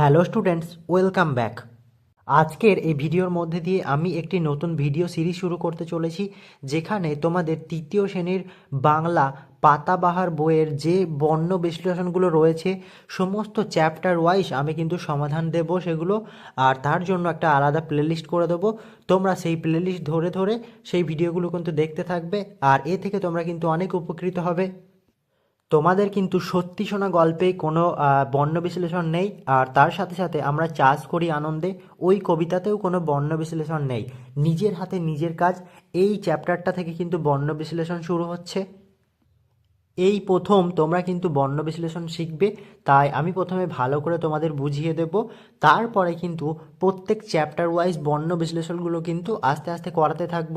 Hello students, welcome back. আজকের এই ভিডিওর মধ্যে দিয়ে আমি একটি নতুন ভিডিও সিরিজ শুরু করতে চলেছি, যেখানে তোমাদের তৃতীয় শ্রেণির বাংলা পাতাবাহার বইয়ের যে বর্ণ বিশ্লেষণগুলো রয়েছে, সমস্ত চ্যাপ্টার ওয়াইজ আমি কিন্তু সমাধান দেব সেগুলো, আর তার জন্য একটা আলাদা প্লেলিস্ট করে দেবো। তোমরা সেই প্লেলিস্ট ধরে ধরে সেই ভিডিওগুলো কিন্তু দেখতে থাকবে, আর এ থেকে তোমরা কিন্তু অনেক উপকৃত হবে। তোমাদের কিন্তু সত্যি শোনা গল্পে কোনো বর্ণ বিশ্লেষণ নেই। আর তার সাথে সাথে আমরা চাষ করি আনন্দে, ওই কবিতাতেও কোনো বর্ণ বিশ্লেষণ নেই। নিজের হাতে নিজের কাজ, এই চ্যাপ্টারটা থেকে কিন্তু বর্ণ বিশ্লেষণ শুরু হচ্ছে। এই প্রথম তোমরা কিন্তু বর্ণ বিশ্লেষণ শিখবে, তাই আমি প্রথমে ভালো করে তোমাদের বুঝিয়ে দেব। তারপরে কিন্তু প্রত্যেক চ্যাপ্টার ওয়াইজ বর্ণ বিশ্লেষণগুলো কিন্তু আস্তে আস্তে করাতে থাকব।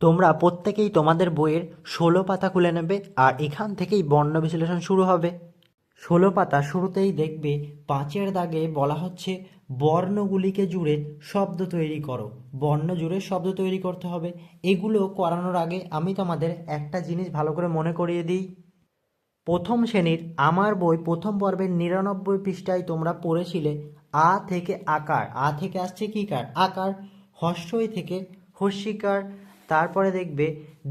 তোমরা প্রত্যেকেই তোমাদের বইয়ের ষোলো পাতা খুলে নেবে আর এখান থেকেই বর্ণ বিশ্লেষণ শুরু হবে। ষোলো পাতা শুরুতেই দেখবে পাঁচের দাগে বলা হচ্ছে, বর্ণগুলিকে জুড়ে শব্দ তৈরি করো। বর্ণ জুড়ে শব্দ তৈরি করতে হবে। এগুলো করানোর আগে আমি তোমাদের একটা জিনিস ভালো করে মনে করিয়ে দিই। প্রথম শ্রেণির আমার বই প্রথম পর্বের নিরানব্বই পৃষ্ঠায় তোমরা পড়েছিলে, আ থেকে আকার। আ থেকে আসছে কি কার? আকার, হস্যই থেকে হস্যিকার। তারপরে দেখবে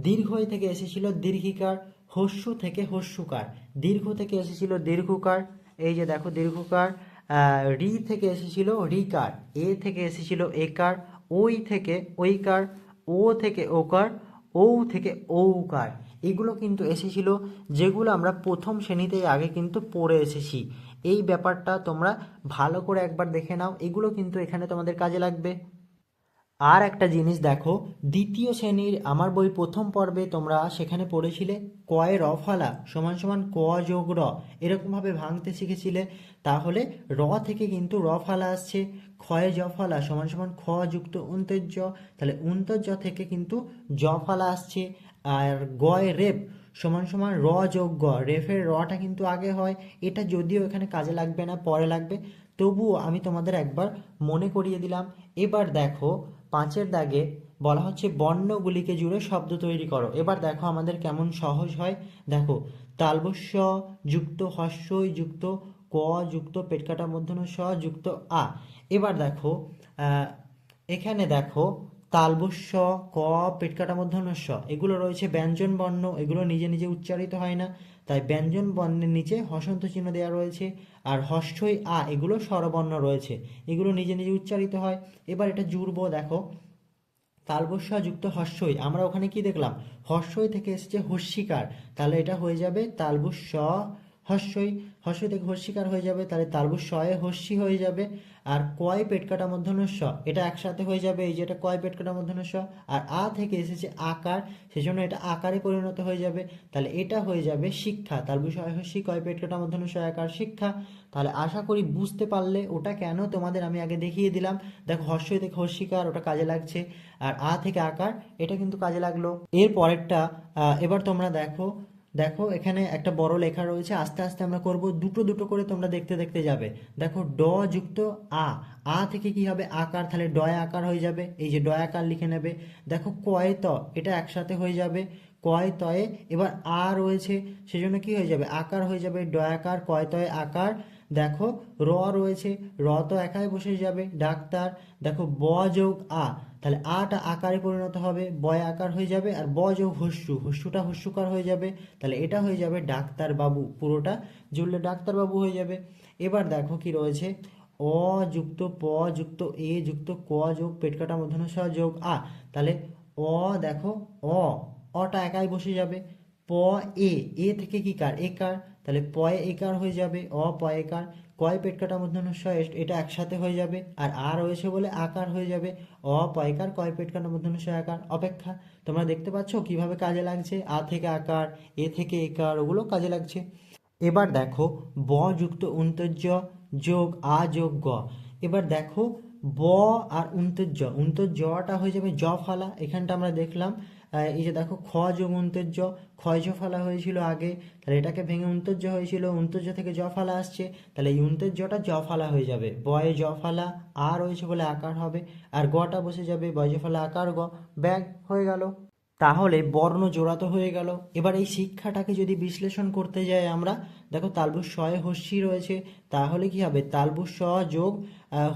দীর্ঘই থেকে এসেছিল দীর্ঘিকার, হস্যু থেকে হস্যুকার। দীর্ঘ থেকে এসেছিল দীর্ঘকার, এই যে দেখো দীর্ঘকার রি থেকে এসেছিল রিকার, এ থেকে এসেছিল একার, ওই থেকে ঐকার, ও থেকে ওকার, ঔ থেকে ঔকার। এগুলো কিন্তু এসেছিল যেগুলো আমরা প্রথম শ্রেণীতে আগে কিন্তু পড়ে এসেছি। এই ব্যাপারটা তোমরা ভালো করে একবার দেখে নাও। এগুলো কিন্তু এখানে তোমাদের কাজে লাগবে। আর একটা জিনিস দেখো, দ্বিতীয় শ্রেণির আমার বই প্রথম পর্বে তোমরা সেখানে পড়েছিলে কয়ের রফালা সমান সমান ক যোগ র এরকমভাবে ভাঙতে শিখেছিলে, তাহলে র থেকে কিন্তু রফালা আসছে, ক্ষয়ে জফালা সমান সমান খ যুক্ত উন্তর্য তাহলে উন্তর্য থেকে কিন্তু জফালা আসছে, আর গয় রেপ, সমান সমান র যোগ গ, রেফের রটা কিন্তু আগে হয়, এটা যদিও এখানে কাজে লাগবে না, পরে লাগবে, তবুও আমি তোমাদের একবার মনে করিয়ে দিলাম, এবার দেখো পাঁচের দাগে বলা হচ্ছে বর্ণগুলিকে জুড়ে শব্দ তৈরি করো। এবার দেখো আমাদের কেমন সহজ হয়। দেখো, তালবস্য যুক্ত হস্যই যুক্ত ক যুক্ত পেটকাটা মধ্যন স যুক্ত আ। এবার দেখো এখানে দেখো তালবস্য, ক, পেটকাটা মধ্যন স এগুলো রয়েছে ব্যঞ্জন বর্ণ, এগুলো নিজে নিজে উচ্চারিত হয় না। তাই ব্যঞ্জন বর্ণের নিচে হসন্ত চিহ্ন দেওয়া রয়েছে আর হস্যই আ, এগুলো স্বরবর্ণ রয়েছে। এগুলো নিজে নিজে উচ্চারিত হয়। এবার এটা জুড়বো, দেখো। তালবস্য যুক্ত হস্যই আমরা ওখানে কি দেখলাম? হস্যই থেকে এসেছে হস্যিকার। তাহলে এটা হয়ে যাবে তালবস্য হস্যই হস্যই থেকে হস্যিকার হয়ে যাবে? তাহলে তালবস্যয়ে হস্যি হয়ে যাবে। আর কয় পেটকাটা মধ্যনস্য এটা একসাথে হয়ে যাবে, এই যে এটা কয় পেটকাটা মধ্যনস্য আর আ থেকে এসেছে আকার, সেজন্য এটা আকারে পরিণত হয়ে যাবে। তাহলে এটা হয়ে যাবে শিক্ষা। তালবস্যয় হস্যি, কয় পেটকাটা মধ্যনস্য আকার, শিক্ষা। তাহলে আশা করি বুঝতে পারলে ওটা কেন তোমাদের আমি আগে দেখিয়ে দিলাম। দেখো হর্ষই থেকে হর্ষিকার ওটা কাজে লাগছে। আর আ থেকে আকার, এটা কিন্তু কাজে লাগল। এর পরেরটা এবার তোমরা দেখো দেখো, এখানে একটা বড় লেখা রয়েছে, আস্তে আস্তে আমরা করব, দুটো দুটো করে তোমরা দেখতে দেখতে যাবে। দেখো, ড যুক্ত আ আ থেকে কি হবে? আকার, তাহলে ডয় আকার হয়ে যাবে, এই যে ডয় আকার লিখে নেবে। দেখো কয় ত, এটা একসাথে হয়ে যাবে কয় তয়ে এবার আ রয়েছে, সেজন্য কি হয়ে যাবে? আকার হয়ে যাবে ডয়াকার কয় তয়ে আকার। দেখো, র রয়েছে, র তো একাই বসে যাবে, ডাক্তার। দেখো, ব যোগ আ তাহলে আটা আকারে পরিণত হবে বয় আকার হয়ে যাবে আর ব যোগ হস্যু হস্যুটা হস্যুকার হয়ে যাবে। তাহলে এটা হয়ে যাবে ডাক্তার বাবু পুরোটা জুড়লে ডাক্তার বাবু হয়ে যাবে। এবার দেখো কি রয়েছে অ যুক্ত প যুক্ত এ যুক্ত ক যোগ পেটকাটা মধ্যন স যোগ আ। তাহলে অ দেখো, অ, অটা একাই বসে যাবে। প এ এ থেকে কি কার? একার তাহলে পয়ে একার হয়ে যাবে অ পয় একার। কয় পেট কাটা মধ্যন স এটা একসাথে হয়ে যাবে। আর আ রয়েছে বলে আকার হয়ে যাবে। অ পয়কার কয় পেট কাটা আকার? অপেক্ষা। তোমরা দেখতে পাচ্ছ কীভাবে কাজে লাগছে? আ থেকে আকার, এ থেকে একার, ওগুলো কাজে লাগছে। এবার দেখো, ব যুক্ত উন্তর্য যোগ আ যোগ গ। এবার দেখো, ব আর উন্তর্য উন্তর্যটা হয়ে যাবে জ ফালা। এখানটা আমরা দেখলাম। এই যে দেখো, খ যোগ অন্তর্য ক্ষয় জ ফালা হয়েছিল আগে, তাহলে এটাকে ভেঙে অন্তর্য হয়েছিল অন্তর্য থেকে জ ফালা আসছে, তাহলে এই অন্তর্যটা জ ফালা হয়ে যাবে। বয়ে জ ফালা আর রয়েছে বলে আকার হবে, আর গটা বসে যাবে, বয় জ ফালা, আকার গ, ব্যাগ হয়ে গেল। তাহলে বর্ণ জোড়া তো হয়ে গেল। এবার এই শিক্ষাটাকে যদি বিশ্লেষণ করতে যাই আমরা, দেখো তালবুস শয়ে হস্যি রয়েছে, তাহলে কি হবে? তালবুস স যোগ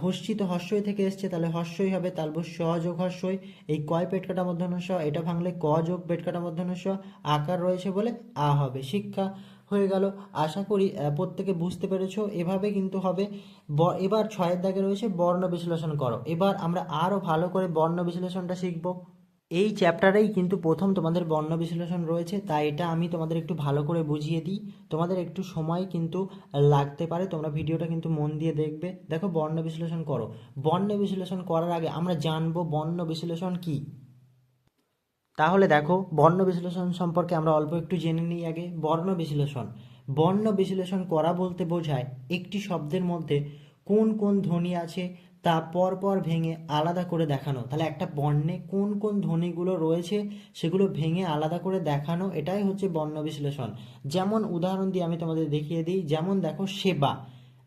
হস্যি তো হস্যই থেকে এসছে, তাহলে হস্যই হবে তালবুস স যোগ হস্যই। এই কয় পেটকাটা মধ্যাহ্ন স এটা ভাঙলে ক যোগ পেট কাটা মধ্যাহ্ন স আকার রয়েছে বলে আ হবে। শিক্ষা হয়ে গেল। আশা করি প্রত্যেকে বুঝতে পেরেছ। এভাবে কিন্তু হবে। এবার ছয়ের দাগে রয়েছে বর্ণ বিশ্লেষণ করো। এবার আমরা আরও ভালো করে বর্ণ বিশ্লেষণটা শিখব। এই চ্যাপ্টারেই কিন্তু প্রথম তোমাদের বর্ণ বিশ্লেষণ রয়েছে, তাই এটা আমি তোমাদের একটু ভালো করে বুঝিয়ে দিই। তোমাদের একটু সময় কিন্তু লাগতে পারে, তোমরা ভিডিওটা কিন্তু মন দিয়ে দেখবে। দেখো, বর্ণ বিশ্লেষণ করো। বর্ণ বিশ্লেষণ করার আগে আমরা জানব বর্ণ বিশ্লেষণ কি। তাহলে দেখো, বর্ণ বিশ্লেষণ সম্পর্কে আমরা অল্প একটু জেনে নিই আগে। বর্ণ বিশ্লেষণ। বর্ণ বিশ্লেষণ করা বলতে বোঝায় একটি শব্দের মধ্যে কোন কোন ধ্বনি আছে তা পরপর ভেঙে আলাদা করে দেখানো। তাহলে একটা বর্ণে কোন কোন ধ্বনিগুলো রয়েছে সেগুলো ভেঙে আলাদা করে দেখানো, এটাই হচ্ছে বর্ণ বিশ্লেষণ। যেমন উদাহরণ দিয়ে আমি তোমাদের দেখিয়ে দিই, যেমন দেখো সেবা।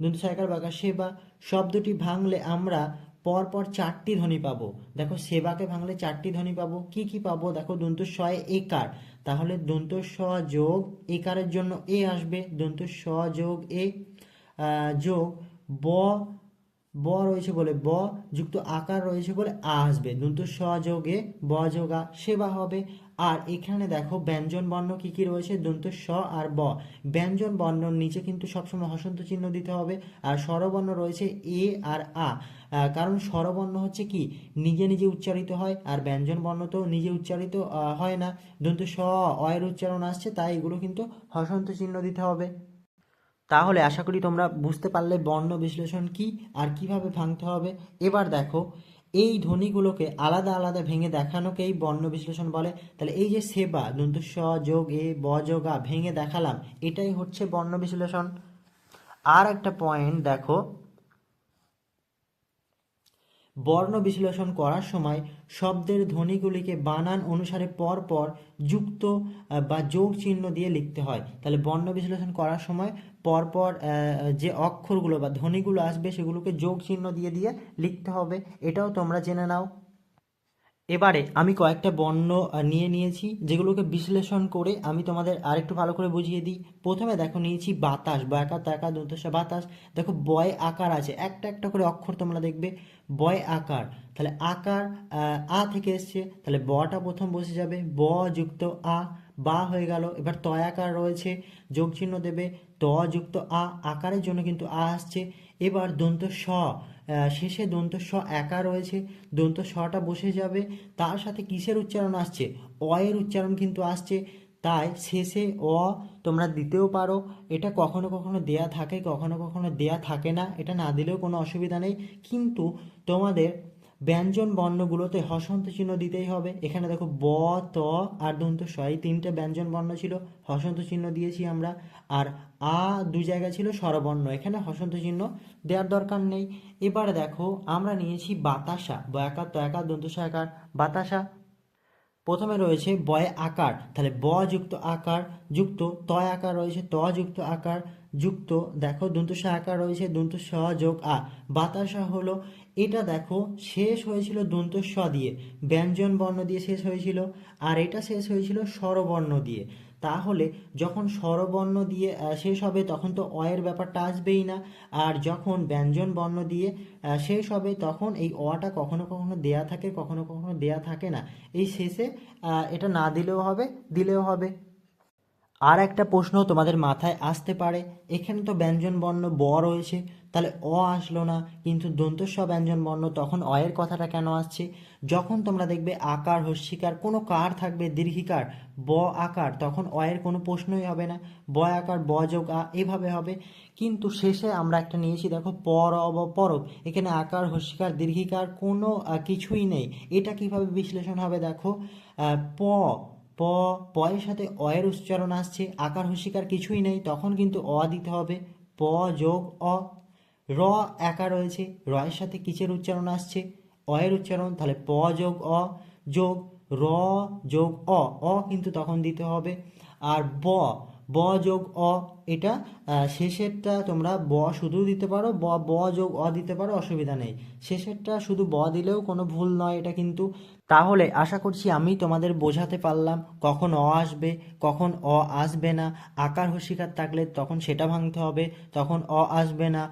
দন্ত সাইকার বাঁকা সেবা, শব্দটি ভাঙলে আমরা পরপর চারটি ধ্বনি পাবো। দেখো সেবাকে ভাঙলে চারটি ধ্বনি পাবো, কি কি পাবো? দেখো দন্ত শয়ে একার। তাহলে দন্ত স যোগ একারের জন্য এ আসবে দন্ত স যোগ এ যোগ ব ব রয়েছে বলে ব, যুক্ত আকার রয়েছে বলে আ আসবে। দন্ত সযোগে ব যোগা সেবা হবে। আর এখানে দেখো ব্যঞ্জন বর্ণ কি কি রয়েছে? দন্ত স আর ব। ব্যঞ্জন বর্ণর নিচে কিন্তু সবসময় হসন্ত চিহ্ন দিতে হবে। আর স্বরবর্ণ রয়েছে এ আর আ। কারণ স্বরবর্ণ হচ্ছে কি? নিজে নিজে উচ্চারিত হয়। আর ব্যঞ্জন বর্ণ তো নিজে উচ্চারিত হয় না। দন্ত স, অয়ের উচ্চারণ আসছে, তাই এগুলো কিন্তু হসন্ত চিহ্ন দিতে হবে। তাহলে আশা করি তোমরা বুঝতে পারলে বর্ণ বিশ্লেষণ কি আর কীভাবে ভাঙতে হবে। এবার দেখো, এই ধ্বনিগুলোকে আলাদা আলাদা ভেঙে দেখানোকেই বর্ণ বিশ্লেষণ বলে। তাহলে এই যে সেবা দন্ত স, যোগ, এ, ব, যোগ, আ, ভেঙে দেখালাম, এটাই হচ্ছে বর্ণ বিশ্লেষণ। আর একটা পয়েন্ট দেখো বর্ণ বিশ্লেষণ করার সময় শব্দের ধ্বনিগুলিকে বানান অনুসারে পর পর যুক্ত বা যোগ চিহ্ন দিয়ে লিখতে হয়। তাহলে বর্ণ বিশ্লেষণ করার সময় পরপর যে অক্ষরগুলো বা ধ্বনিগুলো আসবে সেগুলোকে যোগ চিহ্ন দিয়ে দিয়ে লিখতে হবে। এটাও তোমরা জেনে নাও। এবারে আমি কয়েকটা বর্ণ নিয়ে নিয়েছি, যেগুলোকে বিশ্লেষণ করে আমি তোমাদের আরেকটু ভালো করে বুঝিয়ে দিই। প্রথমে দেখো নিয়েছি বাতাস বয়াকা তাকা দন্তসা বাতাস। দেখো বয় আকার আছে, একটা একটা করে অক্ষর তোমরা দেখবে। বয় আকার, তাহলে আকার আ থেকে এসছে, তাহলে বটা প্রথম বসে যাবে, ব যুক্ত আ, বা হয়ে গেল। এবার তয় আকার রয়েছে যোগ চিহ্ন দেবে, ত যুক্ত আ, আকারের জন্য কিন্তু আ আসছে। এবার দন্ত স শেষে দন্ত স একা রয়েছে, দন্ত সটা বসে যাবে, তার সাথে কিসের উচ্চারণ আসছে? অ এর উচ্চারণ কিন্তু আসছে, তাই শেষে অ তোমরা দিতেও পারো, এটা কখনো কখনো দেয়া থাকে, কখনো কখনো দেয়া থাকে না, এটা না দিলেও কোনো অসুবিধা নেই, কিন্তু তোমাদের ব্যঞ্জন বর্ণগুলোতে হসন্ত চিহ্ন দিতেই হবে, এখানে দেখো ব, ত আর দন্ত স এই তিনটে ব্যঞ্জন বর্ণ ছিল, হসন্ত চিহ্ন দিয়েছি আমরা, আর আ দু জায়গায় ছিল স্বরবর্ণ। এখানে হসন্ত চিহ্ন দেওয়ার দরকার নেই। এবারে দেখো, আমরা নিয়েছি বাতাসা। বয়াকার তয়াকার দন্ত সয়াকার বাতাসা। প্রথমে রয়েছে বয় আকার। তাহলে ব যুক্ত আকার, যুক্ত তয় আকার রয়েছে, ত যুক্ত আকার, যুক্ত দেখো দন্তসা আকার রয়েছে দন্ত স যোগ আ। বাতাসা হলো, এটা দেখো শেষ হয়েছিল দন্ত স দিয়ে। ব্যঞ্জন বর্ণ দিয়ে শেষ হয়েছিল, আর এটা শেষ হয়েছিল স্বরবর্ণ দিয়ে। তাহলে যখন স্বরবর্ণ দিয়ে শেষ হবে তখন তো অয়ের ব্যাপারটা আসবেই না। আর যখন ব্যঞ্জন বর্ণ দিয়ে শেষ হবে তখন এই অটা কখনো কখনো দেয়া থাকে, কখনো কখনো দেয়া থাকে না। এই শেষে এটা না দিলেও হবে দিলেও হবে। আর একটা প্রশ্ন তোমাদের মাথায় আসতে পারে। এখানে তো ব্যঞ্জন বর্ণ ব রয়েছে। তাহলে অ আসলো না। কিন্তু দন্তস্ব ব্যঞ্জন বর্ণ, তখন অয়ের কথাটা কেন আসছে? যখন তোমরা দেখবে আকার, হস্যিকার, কোনো কার থাকবে, দীর্ঘিকার, ব আকার, তখন অয়ের কোনো প্রশ্নই হবে না। ব আকার, ব যোগ আ, এভাবে হবে। কিন্তু শেষে আমরা একটা নিয়েছি, দেখো, পর অব পরব। এখানে আকার, হস্যিকার, দীর্ঘিকার কোনো কিছুই নেই। এটা কীভাবে বিশ্লেষণ হবে দেখো? প প, পয়ের সাথে অয়ের উচ্চারণ আসছে। আকার, হস্যিকার কিছুই নেই। তখন কিন্তু অ দিতে হবে। প যোগ অ। র একা রয়েছে, রয়ের সাথে কিসের উচ্চারণ আসছে? অয়ের উচ্চারণ, তাহলে প যোগ অ যোগ র যোগ অ। অ কিন্তু তখন দিতে হবে। আর ব ব যোগ অ, এটা শেষেরটা তোমরা ব শুধু দিতে পারো, ব ব যোগ অ দিতে পারো, অসুবিধা নেই। শেষেরটা শুধু ব দিলেও কোনো ভুল নয়, এটা কিন্তু তাহলে আশা করছি আমি তোমাদের বোঝাতে পারলাম কখন অ আসবে, কখন অ আসবে না। আকার হস্যিকার থাকলে তখন সেটা ভাঙতে হবে, তখন অ আসবে না।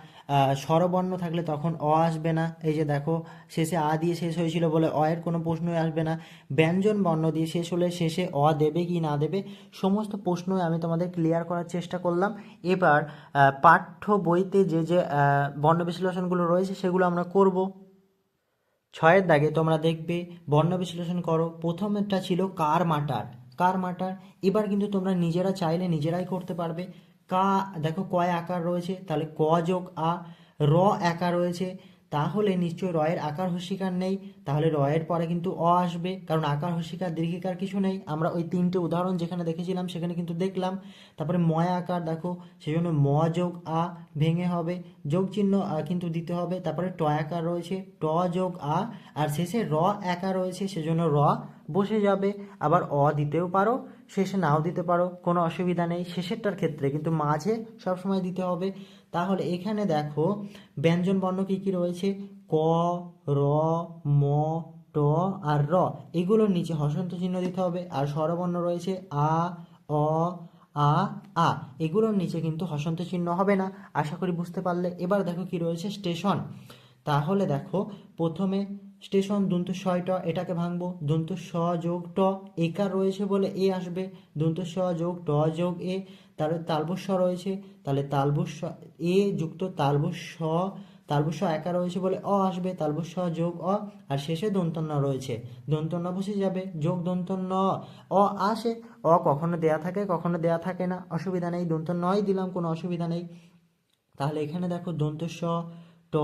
স্বরবর্ণ থাকলে তখন অ আসবে না। এই যে দেখো, শেষে আ দিয়ে শেষ হয়েছিল বলে অ এর কোনো প্রশ্নই আসবে না। ব্যঞ্জন বর্ণ দিয়ে শেষ হলে শেষে অ দেবে কি না দেবে, সমস্ত প্রশ্নই আমি তোমাদের ক্লিয়ার করার চেষ্টা করলাম। এবার পাঠ্য বইতে যে যে বর্ণ বিশ্লেষণগুলো রয়েছে সেগুলো আমরা করব। ছয়ের দাগে তোমরা দেখবে, বর্ণ বিশ্লেষণ করো। প্রথমটা ছিল কার মাটার। কার মাটার? এবার কিন্তু তোমরা নিজেরা চাইলে নিজেরাই করতে পারবে। কা, দেখো কয় আকার রয়েছে, তাহলে ক যোগ আ, র একা রয়েছে। তাহলে নিশ্চয়ই রয়ের আকার হস্যিকার নেই। তাহলে রয়ের পরে কিন্তু অ আসবে। কারণ আকার হস্যিকার দীর্ঘিকার কিছু নেই। আমরা ওই তিনটে উদাহরণ যেখানে দেখেছিলাম, সেখানে কিন্তু দেখলাম। তারপরে ময় আকার, দেখো সেই জন্য ম যোগ আ ভেঙে হবে। যোগ চিহ্ন কিন্তু দিতে হবে। তারপরে ট আকার রয়েছে। ট যোগ আ, আর শেষে র একা রয়েছে। সেজন্য র বসে যাবে। আবার অ দিতেও পারো। শেষে নাও দিতে পারো, কোনো অসুবিধা নেই। শেষেরটার ক্ষেত্রে কিন্তু মাঝে সবসময় দিতে হবে। তাহলে এখানে দেখো, ব্যঞ্জন বর্ণ কী কী রয়েছে? ক, র, ম, ট আর র। এগুলোর নিচে হসন্ত চিহ্ন দিতে হবে। আর স্বরবর্ণ রয়েছে আ, অ, আ আ। এগুলোর নিচে কিন্তু হসন্ত চিহ্ন হবে না। আশা করি বুঝতে পারলে। এবার দেখো কি রয়েছে? স্টেশন। তাহলে দেখো, প্রথমে স্টেশন দন্ত ট এটাকে ভাঙবো। দন্ত স যোগ ট একার রয়েছে বলে এ আসবে। দন্ত স যোগ ট যোগ এ। তাহলে তালবস্য রয়েছে। তাহলে তালবস্য এ যুক্ত তালবস্য তালবস্য একা রয়েছে বলে অ আসবে। তালবস্য যোগ অ। আর শেষে দন্তন্য রয়েছে। দন্তন্য বসে যাবে। যোগ দন্তন্য অ আসে। অ কখনো দেয়া থাকে, কখনো দেয়া থাকে না। অসুবিধা নেই। দন্তন্যই দিলাম, কোনো অসুবিধা নেই। তাহলে এখানে দেখো দন্তস্ব ট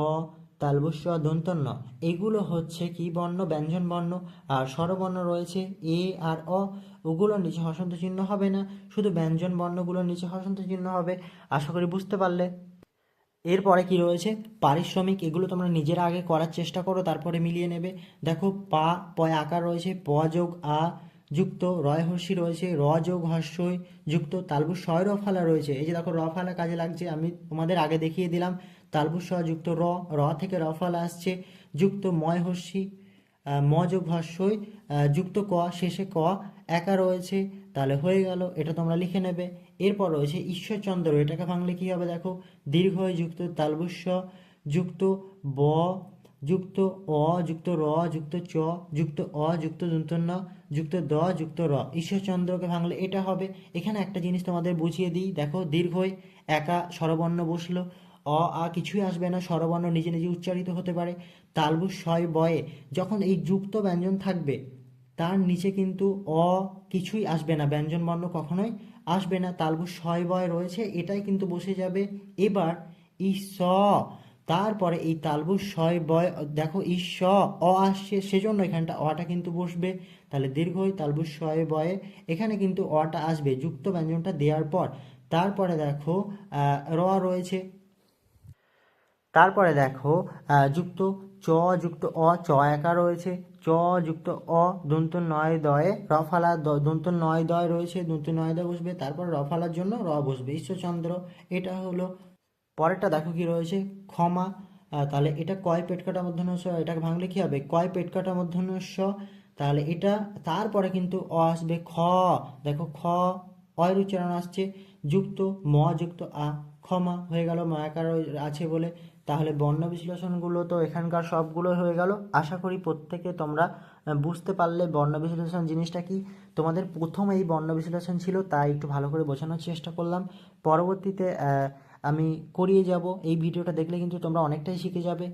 তালবস্য দন্তন্য। এগুলো হচ্ছে কি বর্ণ, ব্যঞ্জন বর্ণ, আর স্বরবর্ণ রয়েছে এ আর অ। ওগুলোর নিচে হসন্ত চিহ্ন হবে না, শুধু ব্যঞ্জন বর্ণগুলোর নিচে হসন্ত চিহ্ন হবে। আশা করি বুঝতে পারলে। এরপরে কি রয়েছে? পারিশ্রমিক, এগুলো তোমরা নিজের আগে করার চেষ্টা করো, তারপরে মিলিয়ে নেবে। দেখো, পা, পয় আকার রয়েছে, প যোগ আ যুক্ত, রয় হর্ষি রয়েছে, র যোগ হর্ষই যুক্ত তালবু ছয় র ফালা রয়েছে। এই যে দেখো র ফালা কাজে লাগছে, আমি তোমাদের আগে দেখিয়ে দিলাম। তালবু স যুক্ত র র থেকে র ফালা আসছে যুক্ত ময় আহ, ম যোগ হর্ষই যুক্ত ক শেষে ক একা রয়েছে তাহলে হয়ে গেল এটা তোমরা লিখে নেবে। এরপর রয়েছে ঈশ্বরচন্দ্র এটাকে ভাঙলে কি হবে দেখো? দীর্ঘ যুক্ত তালবস্য যুক্ত ব যুক্ত অ যুক্ত র যুক্ত চ যুক্ত অ যুক্ত দন্তন্য যুক্ত দ যুক্ত র। ঈশ্বরচন্দ্রকে ভাঙলে এটা হবে। এখানে একটা জিনিস তোমাদের বুঝিয়ে দিই দেখো দীর্ঘই একা স্বরবর্ণ বসল। অ, আ কিছুই আসবে না, স্বরবর্ণ নিজে নিজে উচ্চারিত হতে পারে। তালবু ছয় বয়ে, যখন এই যুক্ত ব্যঞ্জন থাকবে, তার নিচে কিন্তু অ কিছুই আসবে না। ব্যঞ্জন বর্ণ কখনোই আসবে না। তালবু ছয় বয় রয়েছে, এটাই কিন্তু বসে যাবে। এবার ই স তারপরে এই তালবু ছয় বয়, দেখো ই স অ আসছে, সেজন্য এখানটা অটা কিন্তু বসবে। তাহলে দীর্ঘই তালবু ছয় বয়ে, এখানে কিন্তু অটা আসবে, যুক্ত ব্যঞ্জনটা দেওয়ার পর। তারপরে দেখো র রয়েছে। তারপরে দেখো যুক্ত চ, যুক্ত অ, চ একা রয়েছে। চ, যুক্ত অ, দন্ত নয় দয়ে রফালা দন্ত নয় দয় রয়েছে, দন্ত নয় দয় বসবে, তারপর রফালার জন্য র বসবে, ঈশ্বরচন্দ্র। এটা হলো, পরেরটা দেখো কি রয়েছে, ক্ষমা। তাহলে এটা কয় পেট কাটা মধ্যন্য স, এটাকে ভাঙলে কি হবে? কয় পেট কাটা মধ্যন্য স, তাহলে এটা, তারপরে কিন্তু অ আসবে খ। দেখো খ, অয়ের উচ্চারণ আসছে, যুক্ত ম, যুক্ত আ, ক্ষমা হয়ে গেল মায়াকার আছে বলে। তাহলে বর্ণ বিশ্লেষণগুলো তো এখানকার সবগুলো হয়ে গেল। আশা করি প্রত্যেকে তোমরা বুঝতে পারলে বর্ণ বিশ্লেষণ জিনিসটা কি। তোমাদের প্রথম এই বর্ণ বিশ্লেষণ ছিল, তাই একটু ভালো করে বোঝানোর চেষ্টা করলাম। পরবর্তীতে আমি করিয়ে যাব। এই ভিডিওটা দেখলে কিন্তু তোমরা অনেকটাই শিখে যাবে।